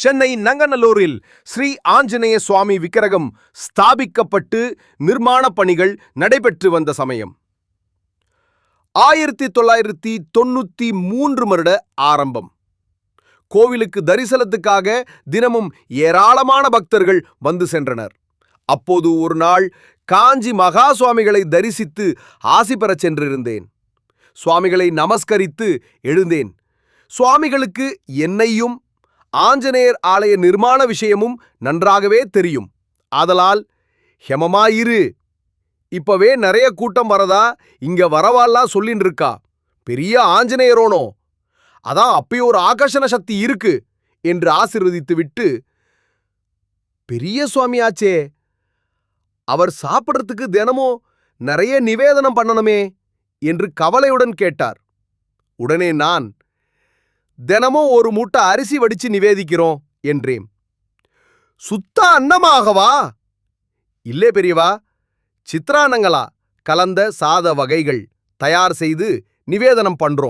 சென்னை நங்கநல்லூரில் ஸ்ரீ ஆஞ்சநேய சுவாமி விக்கிரகம் ஸ்தாபிக்கப்பட்டு நிர்மாணப் பணிகள் நடைபெற்று வந்த சமயம். ஆயிரத்தி தொள்ளாயிரத்தி தொண்ணூத்தி மூன்று வருட ஆரம்பம். கோவிலுக்கு தரிசனத்துக்காக தினமும் ஏராளமான பக்தர்கள் வந்து சென்றனர். அப்போது ஒரு நாள் காஞ்சி மகா சுவாமிகளை தரிசித்து ஆசி பெறச் சென்றிருந்தேன். சுவாமிகளை நமஸ்கரித்து எழுந்தேன். சுவாமிகளுக்கு என்னையும் ஆஞ்சநேயர் ஆலய நிர்மாண விஷயமும் நன்றாகவே தெரியும். ஆதலால் ஹெமமாயிரு இப்பவே நிறைய கூட்டம் வரதா? இங்க வரவால்லாம் சொல்லின்னு இருக்கா பெரிய ஆஞ்சநேயரோனோ? அதான் அப்படி ஒரு ஆகர்ஷண சக்தி இருக்கு என்று ஆசீர்வதித்து விட்டு பெரிய சுவாமியாச்சே அவர் சாப்பிடறதுக்கு தினமும் நிறைய நிவேதனம் பண்ணணுமே என்று கவலையுடன் கேட்டார். உடனே நான் தினமும் ஒரு மூட்டை அரிசி வடிச்சு நிவேதிக்கிறோம் என்றேன். சுத்த அன்னமாகவா? இல்லே பெரியவா சித்ரானங்களா கலந்த சாத வகைகள் தயார் செய்து நிவேதனம் பண்றோம்.